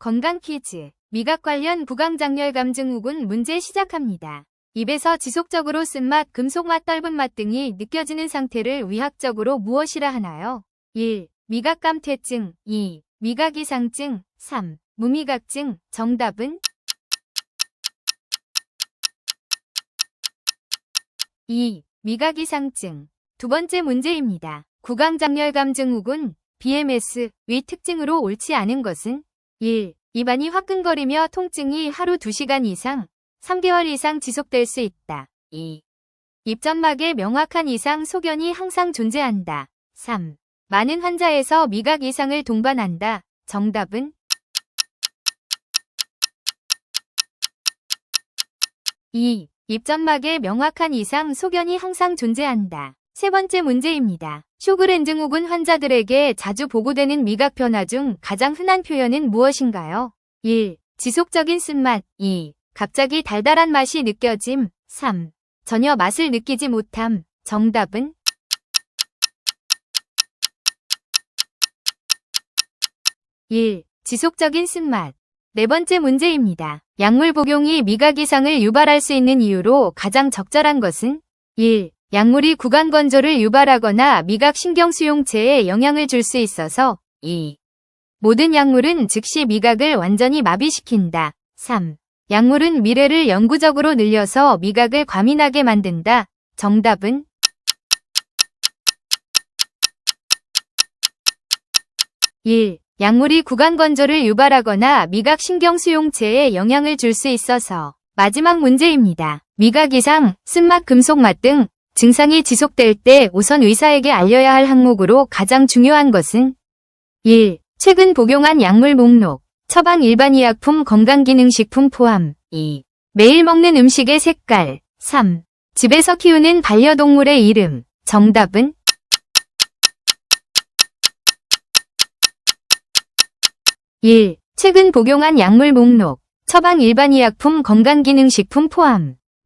건강 퀴즈. 미각 관련 구강장렬 감 증 후군 문제 시작합니다. 입에서 지속적으로 쓴맛, 금속맛, 떫은 맛 등이 느껴지는 상태를 의학적으로 무엇이라 하나요? 1. 미각감퇴증 2. 미각이상증 3. 무미각증 정답은 2. 미각이상증 두 번째 문제입니다. 구강장렬 감 증후군 BMS 위 특징으로 옳지 않은 것은 1. 입안이 화끈거리며 통증이 하루 2시간 이상, 3개월 이상 지속될 수 있다. 2. 입점막에 명확한 이상 소견이 항상 존재한다. 3. 많은 환자에서 미각 이상을 동반한다. 정답은 2. 입점막에 명확한 이상 소견이 항상 존재한다. 세 번째 문제입니다. 쇼그렌 증후군 환자들에게 자주 보고되는 미각 변화 중 가장 흔한 표현은 무엇인가요? 1. 지속적인 쓴맛 2. 갑자기 달달한 맛이 느껴짐 3. 전혀 맛을 느끼지 못함 정답은 1. 지속적인 쓴맛 네 번째 문제입니다. 약물 복용이 미각 이상을 유발할 수 있는 이유로 가장 적절한 것은 1. 약물이 구강 건조를 유발하거나 미각 신경 수용체에 영향을 줄 수 있어서 2. 모든 약물은 즉시 미각을 완전히 마비시킨다. 3. 약물은 미래를 영구적으로 늘려서 미각을 과민하게 만든다. 정답은 1. 약물이 구강 건조를 유발하거나 미각 신경 수용체에 영향을 줄 수 있어서 마지막 문제입니다. 미각 이상, 쓴맛, 금속맛 등 증상이 지속될 때 우선 의사에게 알려야 할 항목으로 가장 중요한 것은 1. 최근 복용한 약물 목록, 처방 일반 의약품 건강기능식품 포함 2. 매일 먹는 음식의 색깔 3. 집에서 키우는 반려동물의 이름 정답은 1. 최근 복용한 약물 목록, 처방 일반 의약품 건강기능식품 포함